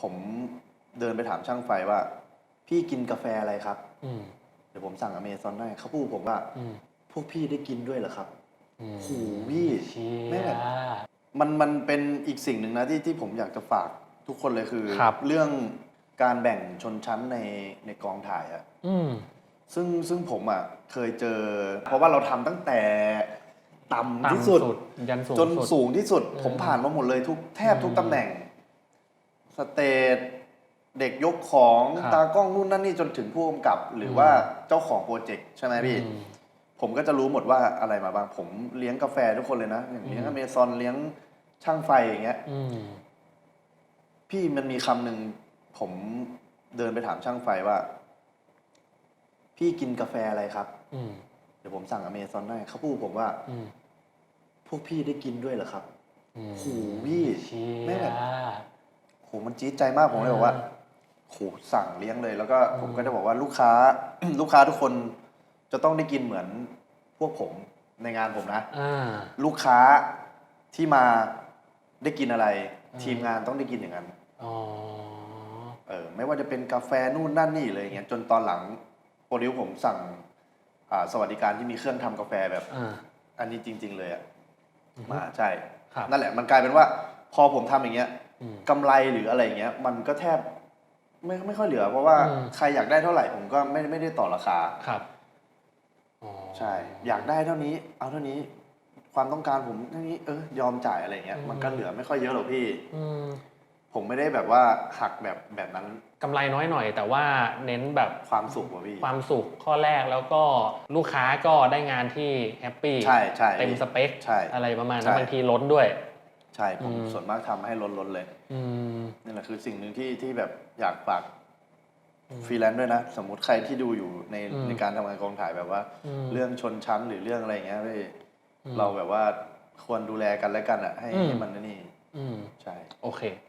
ผมเดินไปถามช่างไฟว่า พี่กินกาแฟอะไรครับ อืม เดี๋ยวผมสั่งอเมซอนได้เขาพูดผมว่า อืมพวกพี่ได้กินด้วยเหรอครับ อืมโหพี่เชี่แม่งแบบยมันมันเป็นอีกสิ่งหนึ่งนะที่ที่ผมอยากจะฝากทุกคนเลยคือ ครับ เรื่องการแบ่งชนชั้นในในกองถ่ายอะ อืม ซึ่งซึ่งผมอะเคยเจอ เพราะว่าเราทำตั้งแต่ต่ำที่ต่ำสุด ยันสูงจนสุด สูงที่สุดอืมผมผ่านมาหมดเลยทุกแทบทุกอืมตำแหน่ง สเตจเด็กยกของครับ ตากล้องนู่นนั่นนี่จนถึงผู้กำกับ หรือว่าเจ้าของโปรเจกต์ใช่ไหมพี่ อืม ผมก็จะรู้หมดว่าอะไรมาบ้าง ผมเลี้ยงกาแฟทุกคนเลยนะ อย่างเลี้ยงอือม เมซอนเลี้ยงช่างไฟอย่างเงี้ย อืม พี่มันมีคำหนึ่งผมเดินไปถามช่างไฟว่า พี่กินกาแฟอะไรครับ อืม เดี๋ยวผมสั่งอเมซอนได้เขาพูดผมว่า อืม พวกพี่ได้กินด้วยเหรอครับ อืมโหพี่เชี่แม่งแบบยโหมันจี๊ดใจมากผมเลยบอกว่าอ่าโหสั่งเลี้ยงเลย แล้วก็อืมผมก็จะบอกว่าลูกค้า ลูกค้าทุกคนจะต้องได้กินเหมือนพวกผมในงานผมนะอ่าลูกค้าที่มาได้กินอะไรอืมทีมงานต้องได้กินอย่างนั้นอ๋อเออไม่ว่าจะเป็นกาแฟนู่นนั่นนี่เลยอย่างเงี้ยจนตอนหลังโปรดิวผมสั่งอ่าสวัสดิการที่มีเครื่องทำกาแฟแบบอ่าอันนี้จริง ๆ เลยอะอือฮึมาใช่ครับนั่นแหละมันกลายเป็นว่า พอผมทำอย่างเงี้ยอืม กำไรหรืออะไรอย่างเงี้ย มันก็แทบไม่ไม่ค่อยเหลือ เพราะว่าอืมใครอยากได้เท่าไหร่ผมก็ไม่ไม่ได้ต่อราคาครับอ๋อใช่ อยากได้เท่านี้ เอาเท่านี้ ความต้องการผมเท่านี้เออยอมจ่ายอะไรเงี้ย มันก็เหลือไม่ค่อยเยอะหรอกพี่อืมผมไม่ได้แบบว่าหักแบบแบบนั้นกำไรน้อยหน่อย แต่ว่าเน้นแบบความสุขว่ะพี่ความสุขข้อแรกแล้วก็ลูกค้าก็ได้งานที่แฮปปี้ใช่ใช่เต็มสเปคใช่อะไรประมาณใช่นั้นบางทีล้นด้วย ใช่ผมอืม ส่วนมากทำให้ล้นล้นๆเลย อืมนี่แหละคือสิ่งหนึ่งที่ที่แบบอยากฝากอืมฟรีแลนซ์ด้วยนะ สมมุติใครที่ดูอยู่ในอืมในการทำงานกองถ่ายแบบว่ามเรื่องชนชั้นหรือเรื่องอะไรอย่างเงี้ยพี่อืมเราแบบว่าควรดูแลกันและกันอะให้อืม ให้มันนี่อืม ใช่ โอเค